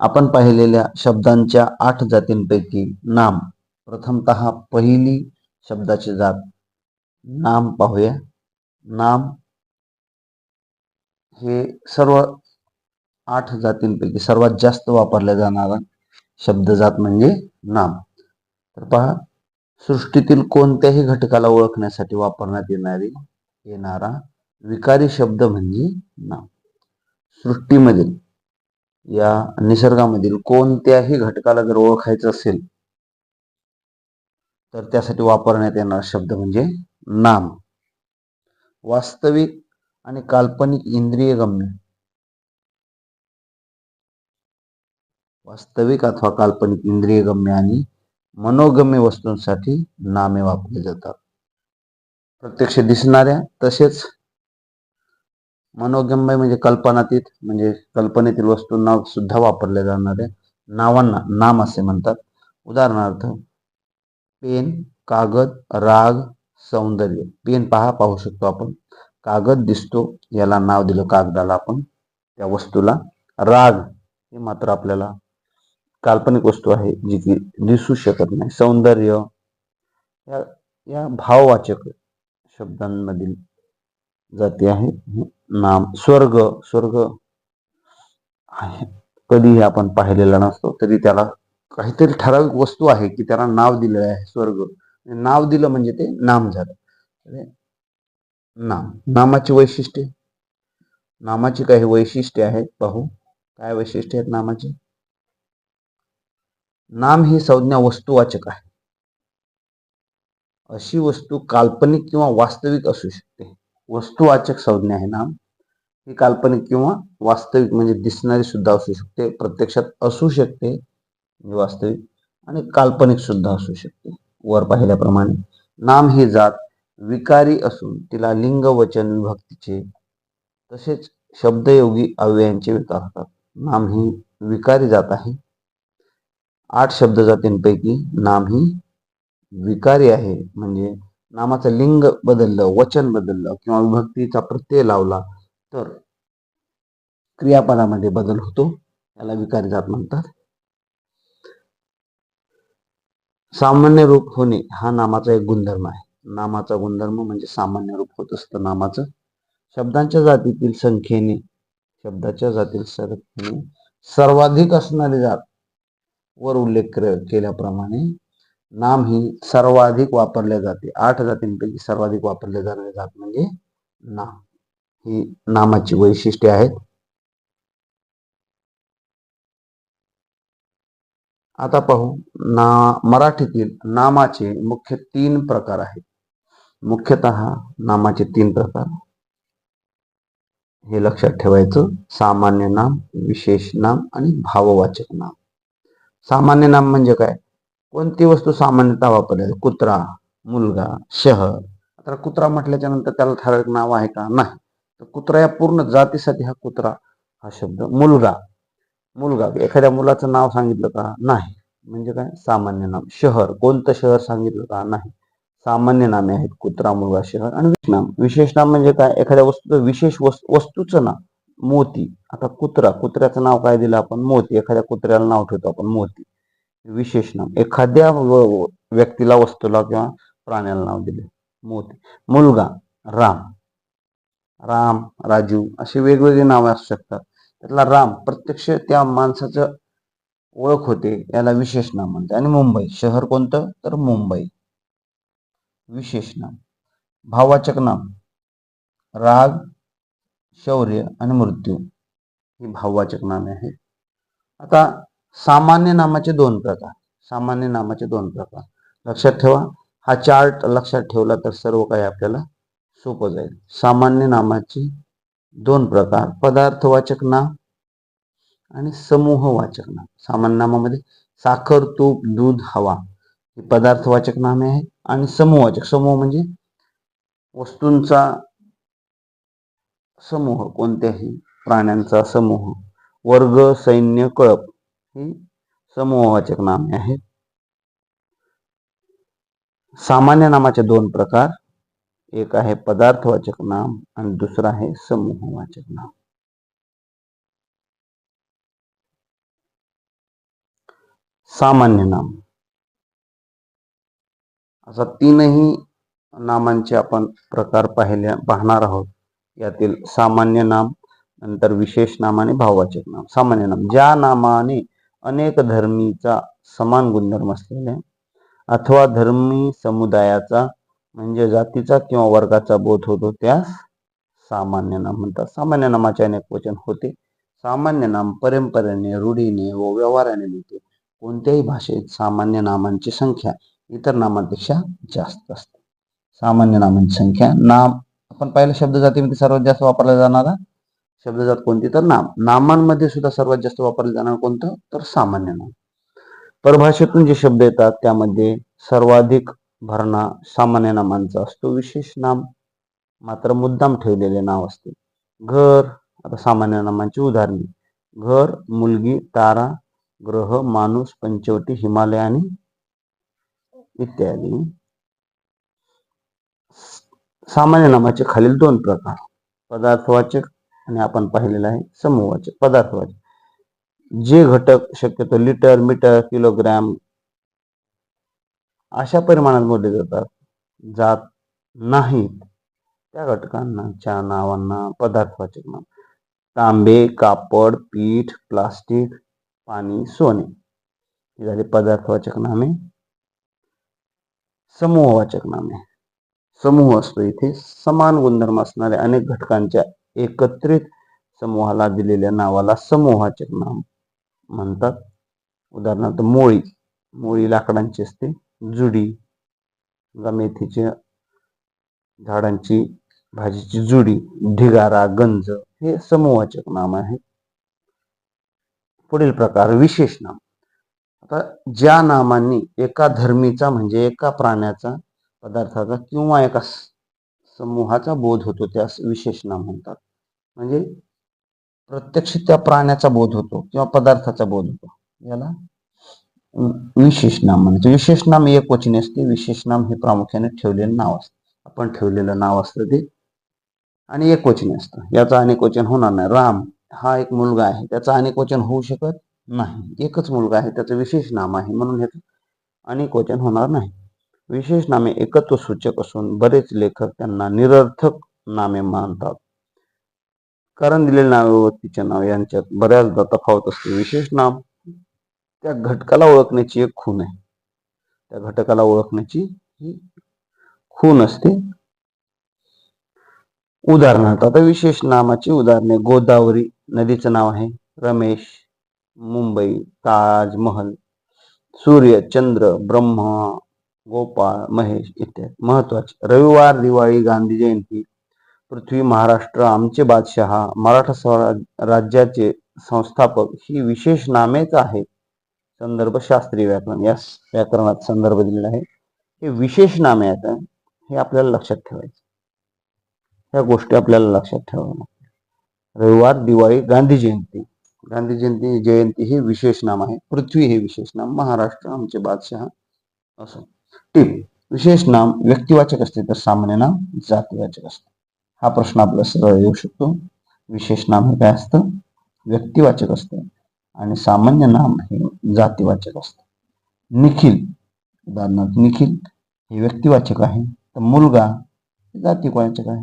आपण पाहिलेल्या शब्दांच्या आठ जातींपैकी नाम. प्रथमत पहिली शब्दाची जात. नाम पाहूया. नाम हे सर्व आठ जातींपैकी सर्वात जास्त वापरला जाणारा शब्द जात म्हणजे नाम. तर पहा सृष्टीतील कोणत्याही घटकाला ओळखण्यासाठी वापरण्यात येणारी येणारा विकारी शब्द म्हणजे नाम. सृष्टीमधील या निसर्गामधील कोणत्याही घटकाला जर ओळखायचं असेल तर त्यासाठी वापरण्यात येणारा शब्द म्हणजे नाम. वास्तविक आणि काल्पनिक इंद्रिय गम्य वास्तविक अथवा काल्पनिक इंद्रिय गम्य आणि मनोगम्य वस्तूंसाठी नामे वापरली जातात. प्रत्यक्ष दिसणाऱ्या तसेच मनोगम्य म्हणजे कल्पनातीत म्हणजे कल्पनेतील वस्तूंना सुद्धा वापरल्या जाणाऱ्या नावांना नाम असे म्हणतात. उदाहरणार्थ पेन कागद राग सौंदर्य. पेन पहा पाहू शकतो आपण. कागद दिसतो याला नाव दिलं कागदाला आपण. त्या वस्तूला राग हे मात्र आपल्याला काल्पनिक वस्तू आहे जी की दिसू शकत नाही. सौंदर्य या या भाववाचक शब्दांमधील जाती आहे. नाम स्वर्ग स्वर्ग आहे. कधीही आपण पाहिलेला नसतो तरी त्याला काहीतरी ठराविक वस्तू आहे की त्याला नाव दिलेलं आहे स्वर्ग. नाव दिलं म्हणजे ते नाम झालं. नाम. नामाची वैशिष्ट्ये. नामाची काही वैशिष्ट्ये आहेत पाहू. काय वैशिष्ट्ये आहेत नामाची? नाम ही संज्ञा वस्तुवाचक आहे. अशी वस्तू काल्पनिक किंवा वास्तविक असू शकते. वस्तुवाचक संज्ञा आहे नाम ही काल्पनिक किंवा वास्तविक म्हणजे दिसणारी सुद्धा असू शकते प्रत्यक्षात असू शकते म्हणजे वास्तविक आणि काल्पनिक सुद्धा असू शकते. वर पाहिल्याप्रमाणे. नाम ही जात विकारी असून तिला लिंग वचन विभक्तीचे तसेच शब्दयोगी अव्ययांचे विकार होतात. नाम ही विकारी जात आहे. आठ शब्द जातींपैकी नाम ही विकारी आहे. म्हणजे नामाचं लिंग बदललं वचन बदललं किंवा विभक्तीचा प्रत्यय लावला तर क्रियापदामध्ये बदल होतो त्याला विकारी जात म्हणतात. सामान्य रूप होणे हा नामाचा एक गुणधर्म आहे. नामाचा गुणधर्म म्हणजे सामान्य रूप होत असतं नामाचं. शब्दांच्या जातीतील संख्येने शब्दाच्या जातील संख्येने सर्वाधिक असणारी जात वर उल्लेख केल्याप्रमाणे नाम ही सर्वाधिक वापरले जाते. आठ जातींपैकी सर्वाधिक वापरले जाणारे जात म्हणजे नाम. ही नामाची वैशिष्ट्ये आहेत. आता पाहू. ना मराठीतील नामाचे मुख्य तीन प्रकार आहेत. मुख्यतः नामाचे तीन प्रकार. हे लक्षात ठेवायचं. सामान्य नाम विशेष नाम आणि भाववाचक नाम. सामान्य नाम म्हणजे काय? कोणती वस्तू सामान्यतः वापरली? कुत्रा मुलगा शहर. आता कुत्रा म्हटल्याच्या नंतर त्याला ठराविक नाव आहे का? नाही. तर कुत्रा या पूर्ण जातीसाठी हा कुत्रा हा शब्द मुलगा. मुलगा. एखाद्या मुलाचं नाव सांगितलं का? नाही. म्हणजे काय? सामान्य नाम. शहर. कोणतं शहर सांगितलं का? नाही. सामान्य नामे आहेत कुत्रा मुलगा शहर आणि विशेष नाम. विशेष नाम म्हणजे काय? एखाद्या वस्तूचं विशेष वस्तूचं नाव. मोती. आता कुत्रा. कुत्र्याचं नाव काय दिलं आपण? मोती. एखाद्या कुत्र्याला नाव ठेवतो आपण मोती. विशेष नाम एखाद्या व्यक्तीला वस्तूला किंवा प्राण्याला नाव दिले. मोती. मुलगा. राम. राम राजू अशी वेगवेगळी नावे असू शकतात. त्यातला राम प्रत्यक्ष त्या माणसाचं ओळख होते याला विशेष नाम म्हणते आणि मुंबई. शहर कोणतं? तर मुंबई. विशेष नाम भाववाचक नाम. राग शौर्य आणि मृत्यू. ही भाववाचक नामे आहेत. आता सामान्य नामाचे दोन प्रकार. सामान्य नामाचे दोन प्रकार. लक्षात ठेवा हा चार्ट लक्षात ठेवला तर सर्व काही आपल्याला सोपं जाईल. सामान्य नामाची दोन प्रकार पदार्थवाचक नाम आणि समूहवाचक नाम. सामान्य नामामध्ये साखर तूप दूध हवा ही पदार्थवाचक नामे आहेत आणि समूहवाचक. समूह म्हणजे वस्तूंचा समूह कोणत्याही प्राण्यांचा समूह. वर्ग सैन्य कळप. ही समूहवाचक नामे आहेत सामान्य नामाचे दोन प्रकार. एक आहे पदार्थवाचक नाम आणि दुसरा आहे समूहवाचक नाम. सामान्य नाम. असा तीनही नामांचे आपण प्रकार पाहिल्या पाहणार आहोत. यातील सामान्य नाम नंतर विशेष नाम आणि भाववाचक नाम. सामान्य नाम. ज्या नामाने अनेक धर्मीचा समान गुणधर्म असलेले अथवा धर्मी समुदायाचा म्हणजे जातीचा किंवा वर्गाचा बोध होतो त्यास सामान्य नाम म्हणतात. सामान्य नामाचे अनेक वचन होते. सामान्य नाम परंपरेने रूढीने व व्यवहाराने मिळते कोणत्याही भाषेत सामान्य नामांची संख्या इतर नामांपेक्षा जास्त असते. सामान्य नामांची संख्या नाम आपण पहिला शब्द जातीमध्ये सर्वात जास्त वापरला जाणारा शब्दजात कोणती? तर नाम. नामांमध्ये सुद्धा सर्वात जास्त वापरलं जाणार कोणतं? तर सामान्य नाम. परभाषेतून जे शब्द येतात त्यामध्ये सर्वाधिक भरणा सामान्य नामांचा असतो. विशेष नाम मात्र मुद्दाम ठेवलेले नाव असते. घर आता सामान्य नामांची उदाहरणे. घर मुलगी तारा ग्रह माणूस पंचवटी हिमालय आणि इत्यादी. सामान्य नामाचे खालील दोन प्रकार. पदार्थवाचक आणि आपण पाहिलेलं आहे समूहवाचक पदार्थवाचक जे घटक शक्यतो लिटर मीटर किलोग्रॅम अशा परिमाणात मोडले जातात जात नाहीत. त्या घटकांच्या नावांना पदार्थवाचक नाव. तांबे कापड पीठ प्लास्टिक पाणी सोने. हे झाले पदार्थवाचक नामे. समूहवाचक नामे. समूह असतो इथे समान गुणधर्म असणाऱ्या अनेक घटकांच्या एकत्रित समूहाला दिलेल्या नावाला समूहाचक नाम म्हणतात. उदाहरणार्थ मोळी. मोळी लाकडांची असते. जुडी मेथीच्या झाडांची भाजीची जुडी. ढिगारा गंज हे समूहाचक नाम आहे. पुढील प्रकार विशेष नाम. आता ज्या नामांनी एका धर्मीचा म्हणजे एका प्राण्याचा पदार्थाचा किंवा एका समूहाचा बोध होतो त्यास विशेष नाम म्हणतात. म्हणजे प्रत्यक्ष त्या प्राण्याचा बोध होतो किंवा पदार्थाचा बोध होतो. याला विशेष नाम म्हणतो विशेष म्हणजे नाम एक वचने असते विशेष नाम हे प्रामुख्याने ठेवलेलं नाव असतं. आपण ठेवलेलं नाव असतं ते. आणि एक वचनी असतं याचं अनेक वचन होणार नाही. राम हा एक मुलगा आहे. त्याचं अनेक वचन होऊ शकत नाही. एकच मुलगा आहे. त्याचं विशेष नाम आहे. म्हणून ह्याचं अनेक वचन होणार नाही. विशेष नामे एकत्व सूचक असून बरेच लेखक त्यांना निरर्थक नामे मानतात. कारण दिलेले नावे व तिचे नाव यांच्यात बऱ्याचदा तफावत असते. विशेष नाम त्या घटकाला ओळखण्याची एक खून आहे. त्या घटकाला ओळखण्याची ही खून असते. उदाहरणार्थ आता विशेष नामाची उदाहरणे. गोदावरी नदीचं नाव आहे. रमेश मुंबई ताजमहल सूर्य चंद्र ब्रह्मा गोपाळ महेश इत्यादी. महत्त्वाचे. रविवार दिवाळी गांधी जयंती पृथ्वी महाराष्ट्र आमचे बादशहा मराठा स्वराज राज्याचे संस्थापक ही विशेष नामेच आहे. संदर्भ शास्त्रीय व्याकरण. या व्याकरणात संदर्भ दिलेला आहे. हे विशेष नामे आहेत हे. आपल्याला लक्षात ठेवायचं. ह्या गोष्टी आपल्याला लक्षात ठेवाव्या रविवार दिवाळी गांधी जयंती. गांधी जयंती जयंती हे विशेष नाम आहे. पृथ्वी हे विशेष नाम. महाराष्ट्र आमचे बादशहा असं. टीप विशेष नाम व्यक्तिवाचक असते तर सामान्य नाम जातीवाचक असते. हा प्रश्न आपला सरळ येऊ शकतो. विशेष नाम हे काय असतं? व्यक्तिवाचक असतं. आणि सामान्य नाम हे जातीवाचक असतं. निखिल उदाहरणार्थ निखिल हे व्यक्तिवाचक आहे. तर मुलगा जातीवाचक आहे.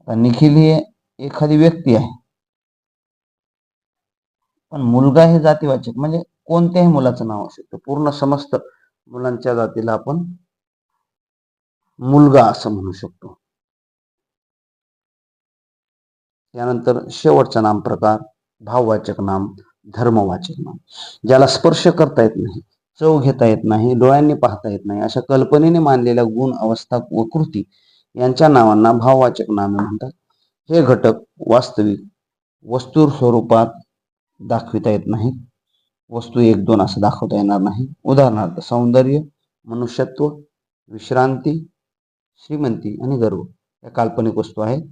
आता निखिल हे एखादी व्यक्ती आहे. पण मुलगा हे जातीवाचक म्हणजे कोणत्याही मुलाचं नाव असू शकतं. पूर्ण समस्त मुलांच्या जातीला आपण मुलगा असं म्हणू शकतो. यानंतर शेवटचा नाम प्रकार भाववाचक नाम धर्मवाचक नाम. ज्याला स्पर्श करता येत नाही चव घेता येत नाही डोळ्यांनी पाहता येत नाही अशा कल्पनेने मानलेल्या गुण अवस्था व कृती यांच्या नावांना भाववाचक नामे म्हणतात. हे घटक वास्तविक वस्तूर स्वरूपात दाखविता येत नाहीत. वस्तू एक दोन असं दाखवता येणार नाही. उदाहरणार्थ सौंदर्य मनुष्यत्व विश्रांती श्रीमंती आणि गर्व या काल्पनिक वस्तू आहेत.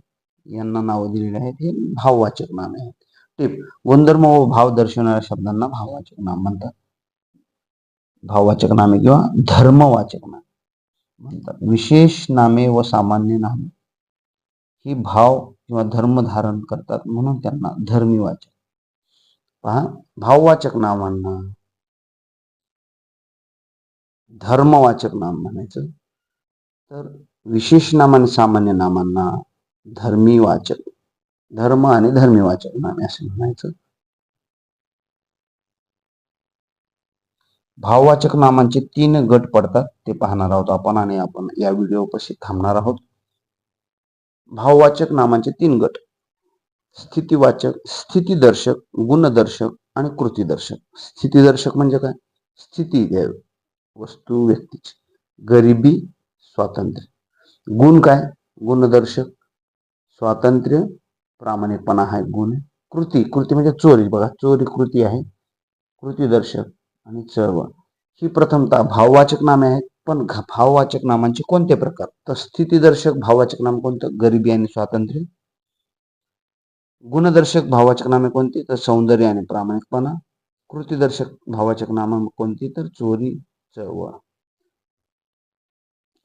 यांना नावं दिलेली आहेत. हे भाववाचक नामे आहेत. टिप गुणधर्म व भाव दर्शवणाऱ्या शब्दांना भाववाचक नाम म्हणतात. भाववाचक नामे किंवा धर्मवाचक नामे म्हणतात. विशेष नामे व सामान्य नामे ही भाव किंवा धर्म धारण करतात म्हणून त्यांना धर्मीवाचक पहा भाववाचक नावांना धर्मवाचक नाम म्हणायचं. तर विशेष नाम आणि सामान्य नामांना धर्मी वाचक धर्म आणि धर्मीवाचक नामे असे म्हणायचं. भाववाचक नामांचे तीन गट पडतात ते पाहणार आहोत आपण आणि आपण या व्हिडिओ पशी थांबणार आहोत. भाववाचक नामांचे तीन गट. स्थितीवाचक स्थितीदर्शक गुणदर्शक आणि कृतीदर्शक. स्थितीदर्शक म्हणजे काय? स्थिती द्या वस्तू व्यक्तीची. गरिबी स्वातंत्र्य. गुण काय? गुणदर्शक स्वातंत्र्य प्रामाणिकपणा हा गुण आहे. कृती कृती म्हणजे चोरी. बघा चोरी कृती आहे. कृतीदर्शक आणि चळवळ. ही प्रथमतः भाववाचक नामे आहेत पण भाववाचक नामांचे कोणते प्रकार? तर स्थितीदर्शक भाववाचक नाम कोणतं? गरिबी आणि स्वातंत्र्य. गुणदर्शक भावाचक नामे कोणती? तर सौंदर्य आणि प्रामाणिकपणा. कृतीदर्शक भावाचक नाम कोणती? तर चोरी चळवळ.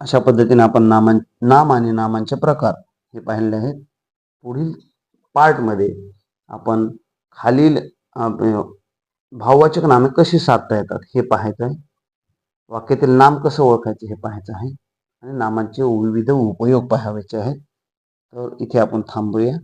अशा पद्धतीने आपण नामां नाम आणि नामांचे प्रकार हे पाहिले आहेत. पुढील पार्टमध्ये आपण खालील भाववाचक नामे कशी साधता येतात हे पाहायचं आहे. वाक्यातील नाम कसं ओळखायचं हे पाहायचं आहे. आणि नामांचे विविध उपयोग पाहायचे आहेत. तर इथे आपण थांबूया.